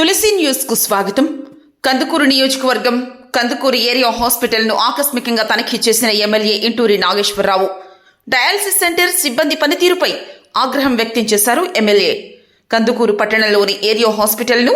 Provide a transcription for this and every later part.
తులసి న్యూస్కు స్వాగతం. కందుకూరు నియోజకవర్గం కందుకూరు ఏరియా హాస్పిటల్ను ఆకస్మికంగా తనిఖీ చేసిన MLA Inturi Nageswara Rao. Dialysis centre సిబ్బంది పనితీరుపై ఆగ్రహం వ్యక్తం చేశారు ఎమ్మెల్యే. కందుకూరు పట్టణంలోని ఏరియా హాస్పిటల్ను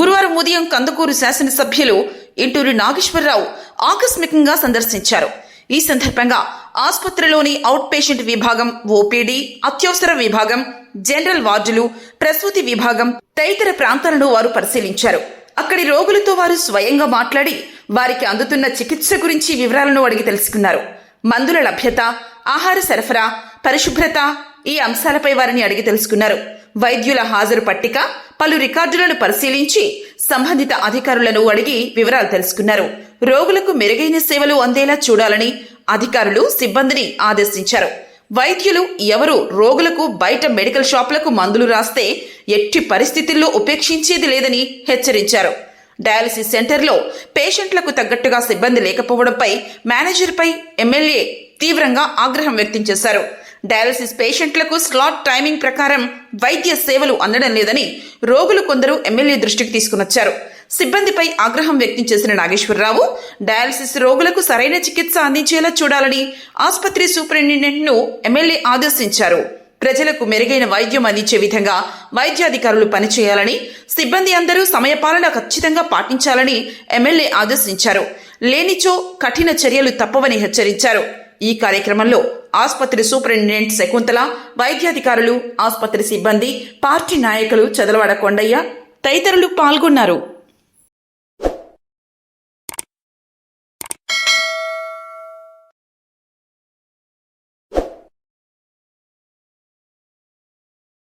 గురువారం ఉదయం కందుకూరు శాసనసభ్యులు ఇంటూరి నాగేశ్వరరావు ఆకస్మికంగా సందర్శించారు. ఈ సందర్భంగా ఆసుపత్రిలోని అవుట్ పేషెంట్ విభాగం ఓపీడీ అత్యవసర విభాగం జనరల్ వార్డులు ప్రసూతి విభాగం తదితర ప్రాంతాలను వారు పరిశీలించారు. అక్కడి రోగులతో వారు స్వయంగా మాట్లాడి వారికి అందుతున్న చికిత్స గురించి వివరాలను అడిగి తెలుసుకున్నారు. మందుల లభ్యత ఆహార సరఫరా పరిశుభ్రత ఈ అంశాలపై వారిని అడిగి తెలుసుకున్నారు. వైద్యుల హాజరు పట్టిక పలు రికార్డులను పరిశీలించి సంబంధిత అధికారులను అడిగి వివరాలు తెలుసుకున్నారు. రోగులకు మెరుగైన సేవలు అందేలా చూడాలని అధికారులు సిబ్బందిని ఆదేశించారు. వైద్యులు ఎవరు రోగులకు బయట మెడికల్ షాపులకు మందులు రాస్తే ఎట్టి పరిస్థితుల్లో ఉపేక్షించేది లేదని హెచ్చరించారు. డయాలసిస్ సెంటర్లో పేషెంట్లకు తగ్గట్టుగా సిబ్బంది లేకపోవడంపై మేనేజర్పై ఎమ్మెల్యే తీవ్రంగా ఆగ్రహం వ్యక్తం చేశారు. డయాలసిస్ పేషెంట్లకు స్లాట్ టైమింగ్ ప్రకారం వైద్య సేవలు అందడం లేదని రోగులు కొందరు ఎమ్మెల్యే దృష్టికి తీసుకునొచ్చారు. సిబ్బందిపై ఆగ్రహం వ్యక్తం చేసిన నాగేశ్వరరావు డయాలసిస్ రోగులకు సరైన చికిత్స అందించేలా చూడాలని ఆసుపత్రి సూపరింటెండెంట్ను ఎమ్మెల్యే ఆదేశించారు. ప్రజలకు మెరుగైన వైద్యం అందించే విధంగా వైద్యాధికారులు పనిచేయాలని సిబ్బంది అందరూ సమయపాలన ఖచ్చితంగా పాటించాలని ఎమ్మెల్యే ఆదేశించారు. లేనిచో కఠిన చర్యలు తప్పవని హెచ్చరించారు. ఈ కార్యక్రమంలో ఆసుపత్రి సూపరింటెండెంట్ శకుంతల వైద్యాధికారులు ఆసుపత్రి సిబ్బంది పార్టీ నాయకులు చదలవాడ కొండయ్య తదితరులు పాల్గొన్నారు.